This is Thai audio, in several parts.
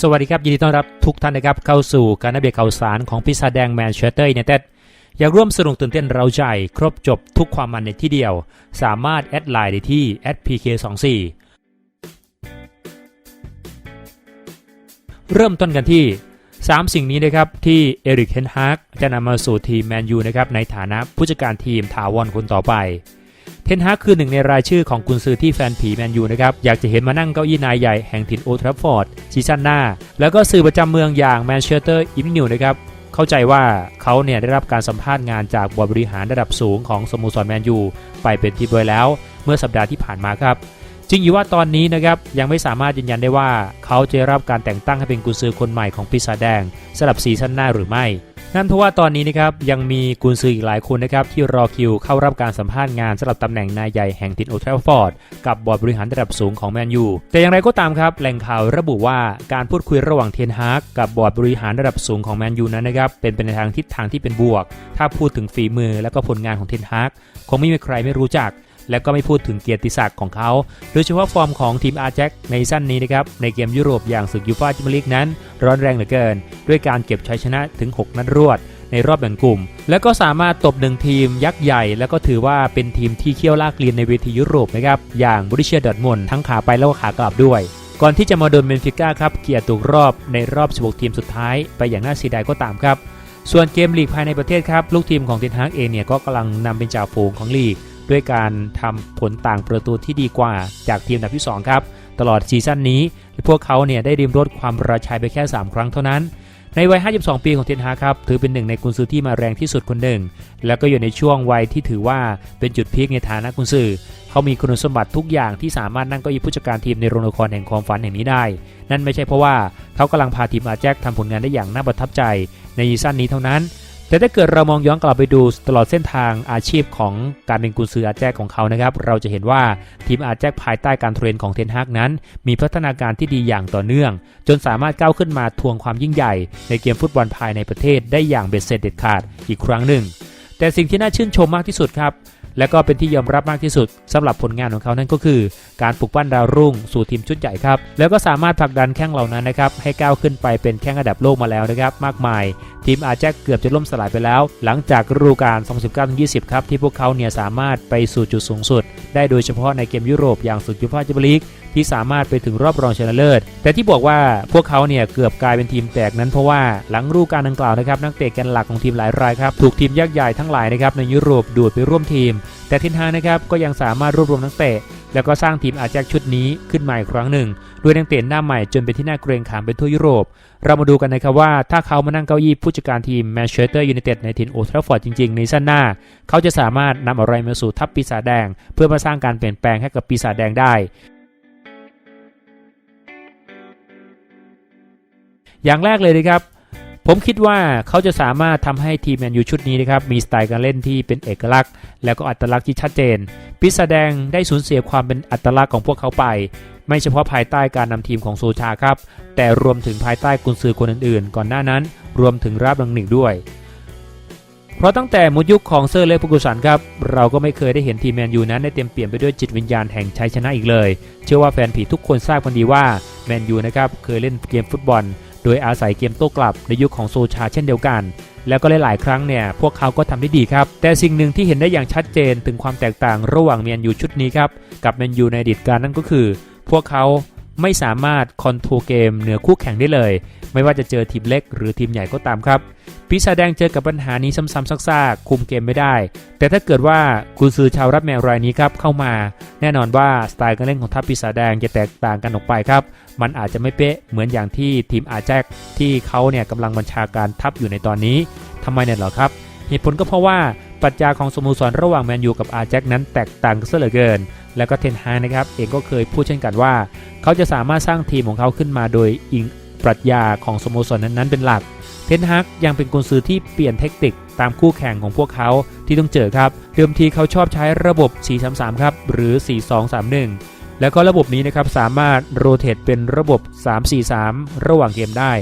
สวัสดีครับ ยินดีต้อนรับทุกท่านนะครับเข้าสู่การอัปเดตข่าวสารของพิซาแดงแมนเชสเตอร์ยูไนเต็ดอยากร่วมสนุกตื่นเต้นเราใจ ครบจบทุกความมันในที่เดียว สามารถแอดไลน์ได้ที่ @pk24 เริ่มต้นกันที่ 3 สิ่งนี้นะครับ ที่เอริกเฮนฮากจะนำมาสู่ทีมแมนยูนะครับในฐานะผู้จัดการทีมถาวรคนต่อไป เทนฮากคือหนึ่งในรายชื่อของกุนซือที่แฟนผีแมนยูนะครับ อยากจะเห็นมานั่งเก้าอี้นายใหญ่แห่งถิ่นโอทรัฟฟอร์ดซีซั่นหน้า แล้วก็สื่อประจำเมืองอย่างแมนเชสเตอร์อิมนิวนะครับ เข้าใจว่าเขาเนี่ยได้รับการสัมภาษณ์งานจากบอร์ดบริหารระดับสูงของสโมสรแมนยูไปเป็นที่เรียบอยแล้ว เมื่อสัปดาห์ที่ผ่านมาครับจริงอยู่ว่าตอนนี้นะครับยังไม่สามารถยืนยันได้ว่าเขาจะได้รับการแต่งตั้งให้เป็นกุนซือคนใหม่ของปีศาจแดงสำหรับซีซั่นหน้าหรือไม่ นั่นเพราะว่าตอนนี้นะครับยังมีกุนซืออีกหลายคนนะครับที่รอคิวเข้ารับการสัมภาษณ์งานสำหรับตำแหน่งนายใหญ่แห่งทินโอเทลฟอร์ดกับบอร์ดบริหารระดับสูงของแมนยูแต่อย่างไรก็ตามครับแหล่งข่าวระบุว่าการพูดคุยระหว่างเทนฮากกับบอร์ดบริหารระดับสูงของแมนยูนั้นนะครับเป็นไปในทางทิศทางที่เป็นบวก ถ้าพูดถึงฝีมือและก็ผลงานของเทนฮากคงไม่มีใครไม่รู้จัก และก็ไม่พูดถึงเกียรติศักดิ์ของเขา โดยเฉพาะฟอร์มของทีมอาร์แจ็คในสั้นนี้นะครับ ในเกมยุโรปอย่างศึกยูฟ่าแชมเปี้ยนลีกนั้น ร้อนแรงเหลือเกิน ด้วยการเก็บชัยชนะถึง 6 นัดรวดในรอบแบ่งกลุ่ม แล้วก็สามารถตบหนึ่งทีมยักษ์ใหญ่ แล้วก็ถือว่าเป็นทีมที่เขี้ยวลากเลียนในเวทียุโรปนะครับอย่างบริเชียดอร์ทมุนทั้งขาไปแล้วก็ขากลับด้วยก่อนที่จะมาโดนเบนฟิก้าครับเกียร์ตกรอบในรอบ 16 ทีมสุดท้าย ไปอย่างน่าเสียดายก็ตามครับ ส่วนเกมลีกภายในประเทศครับ ลูกทีมของเทนฮากเองเนี่ยก็กำลังนำเป็นจ่าฝูงของลีก ด้วยการทำผลต่างประตูที่ดีกว่าจากทีมอันดับที่ 2 ครับ ตลอดซีซั่นนี้ พวกเขาเนี่ยได้ริมรถความประชัยไปแค่ 3 ครั้งเท่านั้น ในวัย 52 ปีของเทนฮาครับ ถือเป็นหนึ่งในกุนซือที่มาแรงที่สุดคนหนึ่ง แล้วก็อยู่ในช่วงวัยที่ถือว่าเป็นจุดพีคในฐานะกุนซือเขามีคุณสมบัติทุกอย่างที่สามารถนั่งเก้าอี้ผู้จัดการทีมในโรงละครแห่งความฝันแห่งนี้ได้ นั่นไม่ใช่เพราะว่าเขากำลังพาทีมอาแจ็คทำผลงานได้อย่างน่าประทับใจ ในซีซั่นนี้เท่านั้น แต่ถ้าเกิดเรามองย้อนกลับไปดูตลอดเส้นทางอาชีพของการเป็นกุนซืออาแจกของเขานะครับ เราจะเห็นว่าทีมอาแจกภายใต้การเทรนของเทนฮากนั้น มีพัฒนาการที่ดีอย่างต่อเนื่อง จนสามารถก้าวขึ้นมาทวงความยิ่งใหญ่ ในเกมฟุตบอลภายในประเทศได้อย่างเบ็ดเสร็จเด็ดขาดอีกครั้งหนึ่ง แต่สิ่งที่น่าชื่นชมมากที่สุดครับ และก็เป็นที่ยอมรับมากที่สุดสำหรับผลงานของเขานั่นก็คือ การปลุกปั้นดาวรุ่งสู่ทีมชุดใหญ่ครับ แล้วก็สามารถผลักดันแข้งเหล่านั้นนะครับให้ก้าวขึ้นไปเป็นแข้งระดับโลกมาแล้วนะครับมากมาย ทีมอาจจะเกือบจะล่มสลายไปแล้ว หลังจากฤดูกาล 2019-20 ครับที่พวกเขาเนี่ยสามารถไปสู่จุดสูงสุด ได้โดยเฉพาะในเกมยุโรปอย่างศึกยูฟ่าแชมเปี้ยนลีก ที่สามารถไปถึงรอบรองชนะเลิศ แต่ที่บอกว่าพวกเขาเนี่ยเกือบกลายเป็นทีมแตกนั้นเพราะว่าหลังฤดูกาลดังกล่าวนะครับนักเตะแกนหลักของทีมหลายรายครับถูกทีมยักษ์ใหญ่ทั้งหลายนะครับในยุโรปดูดไปร่วมทีม แต่เทนฮานะครับก็ยังสามารถรวบรวมนักเตะแล้วก็สร้างทีมอาแจ็คชุดนี้ขึ้นมาอีกครั้งหนึ่งด้วยนักเตะหน้าใหม่จนเป็นที่น่าเกรงขามไปทั่วยุโรป เรามาดูกันนะครับว่าถ้าเขามานั่งเก้าอี้ผู้จัดการทีมแมนเชสเตอร์ยูไนเต็ดในทีมโอทราฟอร์ดจริงๆ ในสั้นหน้า เขาจะสามารถนำอะไรมาสู่ทัพปีศาจแดง เพื่อมาสร้างการเปลี่ยนแปลงให้กับปีศาจแดงได้ อย่างแรกเลยนะครับ ผมคิดว่าเขาจะสามารถทำให้ทีมแมนยูชุดนี้นะครับมีสไตล์การเล่นที่เป็นเอกลักษณ์ แล้วก็อัตลักษณ์ที่ชัดเจนปีศาจแดงได้สูญเสียความเป็นอัตลักษณ์ของพวกเขาไป ไม่เฉพาะภายใต้การนำทีมของโซชาครับ แต่รวมถึงภายใต้กุนซือคนอื่นๆ ก่อนหน้านั้น รวมถึงราบลังหนิกด้วยเพราะตั้งแต่มดยุคของเซอร์เล็กพกุสันครับ เราก็ไม่เคยได้เห็นทีมแมนยูนั้นได้เต็มเปี่ยมไปด้วยจิตวิญญาณแห่งชัยชนะอีกเลย เชื่อว่าแฟนผีทุกคนทราบกันดีว่าแมนยูนะครับเคยเล่นเกมฟุตบอล โดยอาศัยเกมโต้กลับในยุคของโซชาเช่นเดียวกัน แล้วก็หลาย ๆ ครั้งเนี่ยพวกเขาก็ทำได้ดีครับ แต่สิ่งหนึ่งที่เห็นได้อย่างชัดเจนถึงความแตกต่างระหว่างแมนยูชุดนี้ครับกับแมนยูในอดีตการนั่นก็คือ พวกเขา ไม่สามารถคอนโทรลเกมเหนือคู่แข่งได้เลย ไม่ว่าจะเจอทีมเล็กหรือทีมใหญ่ก็ตามครับ ปีศาจแดงเจอกับปัญหานี้ซ้ำๆซากๆคุมเกมไม่ได้ แต่ถ้าเกิดว่ากุนซือชาวรับแมวรายนี้ครับเข้ามา แน่นอนว่าสไตล์การเล่นของทัพปีศาจแดงจะแตกต่างกันออกไปครับ มันอาจจะไม่เป๊ะเหมือนอย่างที่ทีมอาแจ็คที่เขาเนี่ยกำลังบัญชาการทัพอยู่ในตอนนี้ทำไมเนี่ยหรอครับ เหตุผลก็เพราะว่า ปรัชญาของสโมสรระหว่างแมนยูกับอาแจ็คนั้นแตกต่างกันซะเหลือเกิน แล้วก็เทนฮากนะครับเองก็เคยพูดเช่นกันว่า เขาจะสามารถสร้างทีมของเขาขึ้นมาโดยอิงปรัชญาของสโมสรนั้นๆเป็นหลัก เทนฮากยังเป็นกุนซือที่เปลี่ยนเทคนิคตามคู่แข่งของพวกเขาที่ต้องเจอครับ เดิมทีเขาชอบใช้ระบบ 4-3-3 ครับ หรือ 4-2-3-1 แล้วก็ระบบนี้นะครับสามารถโรเตทเป็นระบบ 3-4-3 ระหว่างเกมได้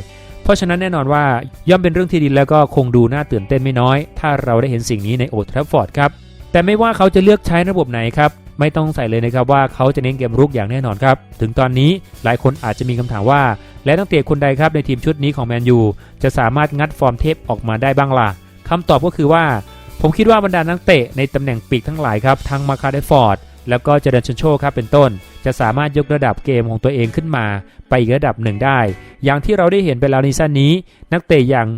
ราะฉะนั้นแน่นอนว่าย่อมเป็นเรื่องที่ดีแล้วก็คงดูน่าตื่นเต้นไม่น้อย ถ้าเราได้เห็นสิ่งนี้ในโอทรัฟฟอร์ดครับแต่ไม่ว่าเขาจะเลือกใช้ระบบไหนครับไม่ต้องใส่เลยนะครับว่าเขาจะเน้นเกมรุกอย่างแน่นอนครับ ถึงตอนนี้หลายคนอาจจะมีคำถามว่า และนักเตะคนใดครับในทีมชุดนี้ของแมนยูจะสามารถงัดฟอร์มเทพออกมาได้บ้างล่ะคำตอบก็คือว่า ผมคิดว่าบรรดานักเตะในตำแหน่งปีกทั้งหลายครับทั้งมาคาเดฟอร์ด แล้วก็เจเดนชันโชครับเป็นต้น จะสามารถยกระดับเกมของตัวเองขึ้นมาไปอีกระดับหนึ่งได้ อย่างที่เราได้เห็นไปแล้วในซั่นนี้ นักเตะอย่าง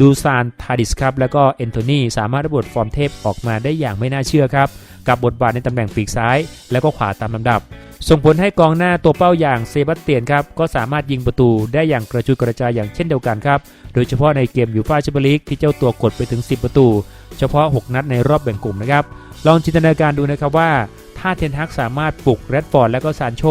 ดูซานทาดิสครับแล้วก็เอนโทนีสามารถระบดฟอร์มเทพออกมาได้อย่างไม่น่าเชื่อครับ กับบทบาทในตำแหน่งปีกซ้าย แล้วก็ขวาตามลำดับ ส่งผลให้กองหน้าตัวเป้าอย่างเซบาสเตียนครับก็สามารถยิงประตูได้อย่างกระจุยกระจายอย่างเช่นเดียวกันครับ โดยเฉพาะในเกมยูฟ่าแชมเปี้ยนลีกที่เจ้าตัวกดไปถึง 10 ประตู เฉพาะ 6 นัดในรอบแบ่งกลุ่มนะครับลองจินตนาการดูนะครับว่า ถ้าเทนฮักสามารถปลุกแรดฟอร์ดและก็ซานโช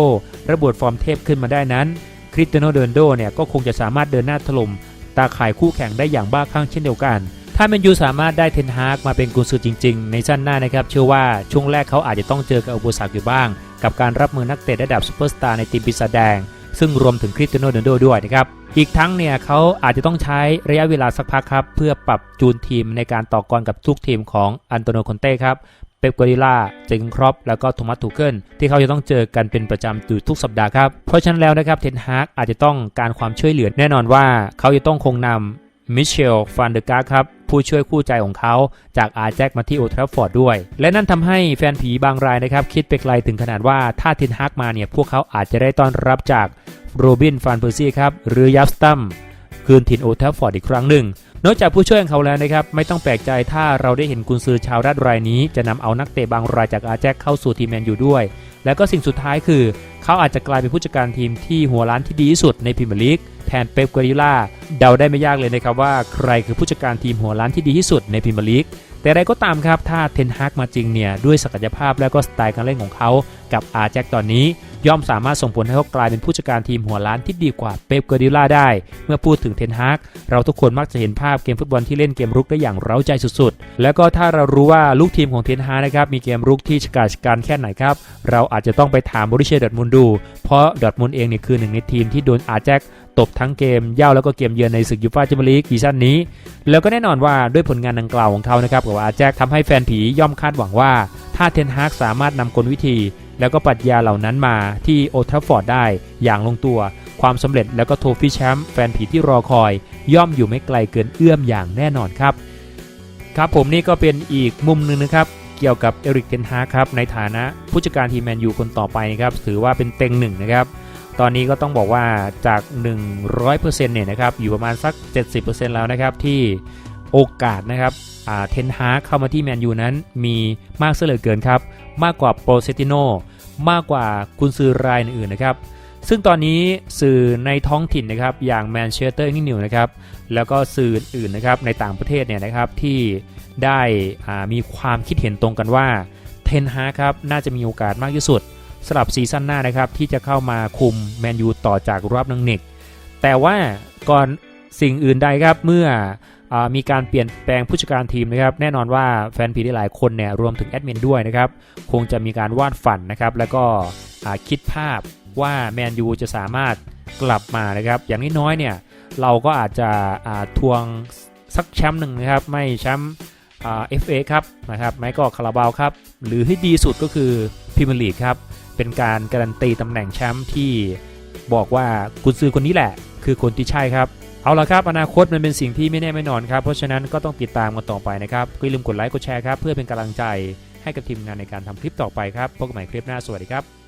ระบิดฟอร์มเทพขึ้นมาได้นั้นคริสเตียโนโดนโดเนี่ยก็คงจะสามารถเดินหน้าถล่มตาข่ายคู่แข่งได้อย่างบ้าคลั่งเช่นเดียวกัน ถ้าแมนยูสามารถได้เทนฮากมาเป็นกุนซือจริง ๆ ในสั้นหน้านะครับ เชื่อว่าช่วงแรกเขาอาจจะต้องเจอกับอุปสรรคอยู่บ้าง กับการรับมือนักเตะระดับซูเปอร์สตาร์ในทีมปีศาจแดง ซึ่งรวมถึงคริสเตียโนโดนโดด้วยนะครับ อีกทั้งเนี่ยเขาอาจจะต้องใช้ระยะเวลาสักพักครับเพื่อปรับจูนทีมในการต่อกรกับทุกทีมของอันโตโนคอนเต้ครับ เป๊ปกัวดิล่าเจงครอปแล้วก็โทมัสทูเกิลที่เขาจะต้องเจอกันเป็นประจำอยู่ทุกสัปดาห์ครับ เพราะฉะนั้นแล้วนะครับเทนฮากอาจจะต้องการความช่วยเหลือแน่นอนว่า เขาจะต้องคงนำมิเชลฟานเดอร์การ์ครับผู้ช่วยคู่ใจของเขาจากอาแจ็คมาที่โอทราฟอร์ดด้วย และนั่นทำให้แฟนผีบางรายนะครับ คิดไปไกลถึงขนาดว่าถ้าเทนฮากมาเนี่ย พวกเขาอาจจะได้ต้อนรับจากโรบินฟานเพอร์ซี่ครับ หรือยับสตัมคืนถิ่นโอทราฟอร์ดอีกครั้งหนึ่ง นอกจากผู้ช่วยของเขาแล้วนะครับ ไม่ต้องแปลกใจถ้าเราได้เห็นกุนซือชาวรัฐรายนี้ จะนำเอานักเตะบางรายจากอาแจ็คเข้าสู่ทีมแมนยูด้วย แล้วก็สิ่งสุดท้ายคือ เขาอาจจะกลายเป็นผู้จัดการทีมที่หัวล้านที่ดีที่สุดในพรีเมียร์ลีกแทนเป๊ปกัวดิล่าเดาได้ไม่ยากเลยนะครับว่าใครคือผู้จัดการทีมหัวล้านที่ดีที่สุดในพรีเมียร์ลีกแต่อะไรก็ตามครับถ้าเทนฮากมาจริงเนี่ยด้วยศักยภาพและก็สไตล์การเล่นของเขา กับอาแจ็คตอนนี้ ย่อมสามารถส่งผลให้เขากลายเป็นผู้จัดการทีมหัวล้านที่ดีกว่าเป๊ปกัวดิล่าได้ เมื่อพูดถึงเทนฮากเราทุกคนมักจะเห็นภาพเกมฟุตบอลที่เล่นเกมรุกได้อย่างเร้าใจสุดๆ แล้วก็ถ้าเรารู้ว่าลูกทีมของเทนฮากนะครับมีเกมรุกที่ฉกาจการแค่ไหนครับเราอาจจะต้องไปถามบริเชียดอทมุนดู เพราะดอทมุนเองเนี่ยคือหนึ่งในทีมที่โดนอาแจ็คตบทั้งเกมเย่าแล้วก็เกมเยือนในศึกยูฟ่าแชมเปี้ยนลีกซีซั่นนี้ แล้วก็แน่นอนว่าด้วยผลงานดังกล่าวของเขานะครับกับอาแจ็คทำให้แฟนผีย่อมคาดหวังว่า ถ้าเทนฮากสามารถนำกลวิธี แล้วก็ปรัชญาเหล่านั้นมาที่โอทราฟอร์ดได้อย่างลงตัว ความสำเร็จแล้วก็โทฟี่แชมป์แฟนผีที่รอคอย ย่อมอยู่ไม่ไกลเกินเอื้อมอย่างแน่นอนครับ ครับผมนี่ก็เป็นอีกมุมหนึ่งนะครับ เกี่ยวกับเอริกเทนฮาครับในฐานะผู้จัดการทีมแมนยูคนต่อไปครับถือว่าเป็นเต็งหนึ่งนะครับตอนนี้ก็ต้องบอกว่าจาก 100%เนี่ยนะครับอยู่ประมาณสัก 70%แล้วนะครับที่โอกาสนะครับเทนฮาเข้ามาที่แมนยูนั้นมีมากเสียเหลือเกินครับ มากกว่าโปรเซติโน มากกว่ากุนซือรายอื่นๆนะครับ ซึ่งตอนนี้สื่อในท้องถิ่นนะครับอย่างแมนเชสเตอร์นิวนะครับแล้วก็สื่ออื่นๆนะครับในต่างประเทศเนี่ยนะครับที่ได้มีความคิดเห็นตรงกันว่าเทนฮาครับน่าจะมีโอกาสมากที่สุดสำหรับซีซั่นหน้านะครับที่จะเข้ามาคุมแมนยูต่อจากรับนังเน็กแต่ว่าก่อนสิ่งอื่นใดครับเมื่อ มีการเปลี่ยนแปลงผู้จัดการทีมนะครับแน่นอนว่าแฟนพีได้หลายคนเนี่ยรวมถึงแอดมินด้วยนะครับคงจะมีการวาดฝันนะครับแล้วก็คิดภาพว่าแมนยูจะสามารถกลับมานะครับอย่างน้อยๆเนี่ยเราก็อาจจะทวงสักแชมป์หนึ่งนะครับไม่แชมป์เอฟเอครับนะครับไม่ก็คาราบาวครับหรือให้ดีสุดก็คือพรีเมียร์ลีกครับเป็นการการันตีตำแหน่งแชมป์ที่บอกว่ากุนซือคนนี้แหละ คือคนที่ใช่ครับ เอาละครับอนาคตมันเป็นสิ่งที่ไม่แน่ไม่นอนครับเพราะฉะนั้นก็ต้องติดตามกันต่อไปนะครับอย่าลืมกดไลค์กดแชร์ครับเพื่อเป็นกำลังใจให้กับทีมงานในการทำคลิปต่อไปครับพบกันใหม่คลิปหน้าสวัสดีครับ